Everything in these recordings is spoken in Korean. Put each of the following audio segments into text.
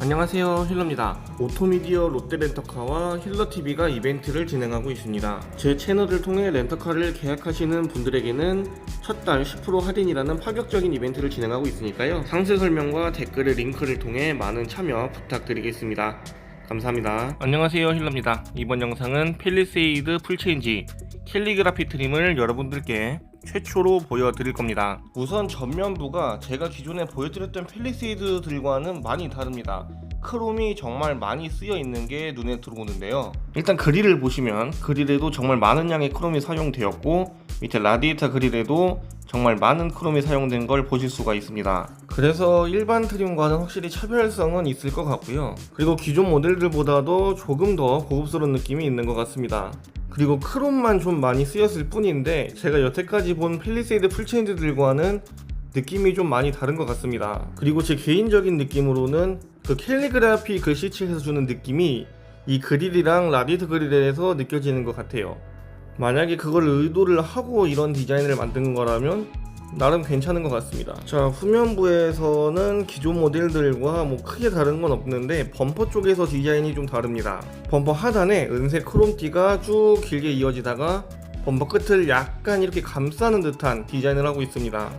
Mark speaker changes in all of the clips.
Speaker 1: 안녕하세요 힐러입니다. 오토미디어 롯데렌터카와 힐러TV가 이벤트를 진행하고 있습니다. 제 채널을 통해 렌터카를 계약하시는 분들에게는 첫 달 10% 할인이라는 파격적인 이벤트를 진행하고 있으니까요. 상세 설명과 댓글의 링크를 통해 많은 참여 부탁드리겠습니다. 감사합니다. 안녕하세요 힐러입니다. 이번 영상은 펠리세이드 풀체인지 캘리그라피 트림을 여러분들께 최초로 보여드릴 겁니다. 우선 전면부가 제가 기존에 보여드렸던 펠리세이드들과는 많이 다릅니다. 크롬이 정말 많이 쓰여 있는 게 눈에 들어오는데요. 일단 그릴을 보시면 그릴에도 정말 많은 양의 크롬이 사용되었고 밑에 라디에이터 그릴에도 정말 많은 크롬이 사용된 걸 보실 수가 있습니다. 그래서 일반 트림과는 확실히 차별성은 있을 것 같고요. 그리고 기존 모델들보다도 조금 더 고급스러운 느낌이 있는 것 같습니다. 그리고 크롬만 좀 많이 쓰였을 뿐인데 제가 여태까지 본 펠리세이드 풀체인지들과는 느낌이 좀 많이 다른 것 같습니다. 그리고 제 개인적인 느낌으로는 그 캘리그라피 글씨체에서 주는 느낌이 이 그릴이랑 라디에이터 그릴에서 느껴지는 것 같아요. 만약에 그걸 의도를 하고 이런 디자인을 만든 거라면 나름 괜찮은 것 같습니다. 자 후면부에서는 기존 모델들과 뭐 크게 다른 건 없는데 범퍼 쪽에서 디자인이 좀 다릅니다. 범퍼 하단에 은색 크롬띠가 쭉 길게 이어지다가 범퍼 끝을 약간 이렇게 감싸는 듯한 디자인을 하고 있습니다.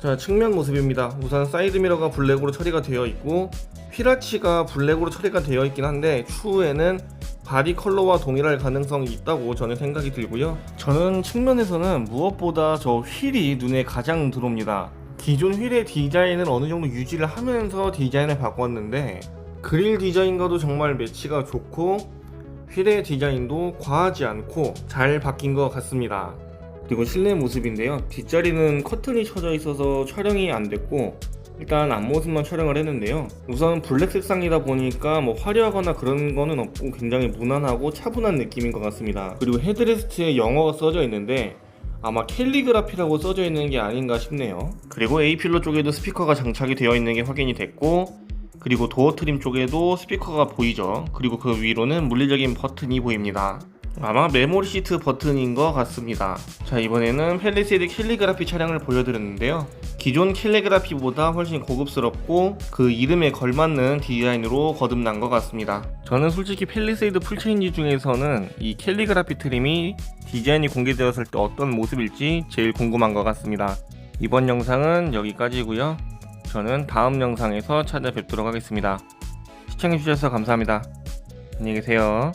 Speaker 1: 자 측면 모습입니다. 우선 사이드 미러가 블랙으로 처리가 되어 있고 휘라치가 블랙으로 처리가 되어 있긴 한데 추후에는 바디 컬러와 동일할 가능성이 있다고 저는 생각이 들고요. 저는 측면에서는 무엇보다 저 휠이 눈에 가장 들어옵니다. 기존 휠의 디자인을 어느 정도 유지를 하면서 디자인을 바꿨는데 그릴 디자인과도 정말 매치가 좋고 휠의 디자인도 과하지 않고 잘 바뀐 것 같습니다. 그리고 실내 모습인데요. 뒷자리는 커튼이 쳐져 있어서 촬영이 안 됐고 일단 앞모습만 촬영을 했는데요. 우선 블랙 색상이다 보니까 뭐 화려하거나 그런 거는 없고 굉장히 무난하고 차분한 느낌인 것 같습니다. 그리고 헤드레스트에 영어가 써져 있는데 아마 캘리그라피라고 써져 있는 게 아닌가 싶네요. 그리고 A필러 쪽에도 스피커가 장착이 되어 있는 게 확인이 됐고 그리고 도어 트림 쪽에도 스피커가 보이죠. 그리고 그 위로는 물리적인 버튼이 보입니다. 아마 메모리 시트 버튼인 것 같습니다. 자 이번에는 펠리세이드 캘리그라피 차량을 보여드렸는데요. 기존 캘리그라피보다 훨씬 고급스럽고 그 이름에 걸맞는 디자인으로 거듭난 것 같습니다. 저는 솔직히 펠리세이드 풀체인지 중에서는 이 캘리그라피 트림이 디자인이 공개되었을 때 어떤 모습일지 제일 궁금한 것 같습니다. 이번 영상은 여기까지고요. 저는 다음 영상에서 찾아뵙도록 하겠습니다. 시청해주셔서 감사합니다. 안녕히 계세요.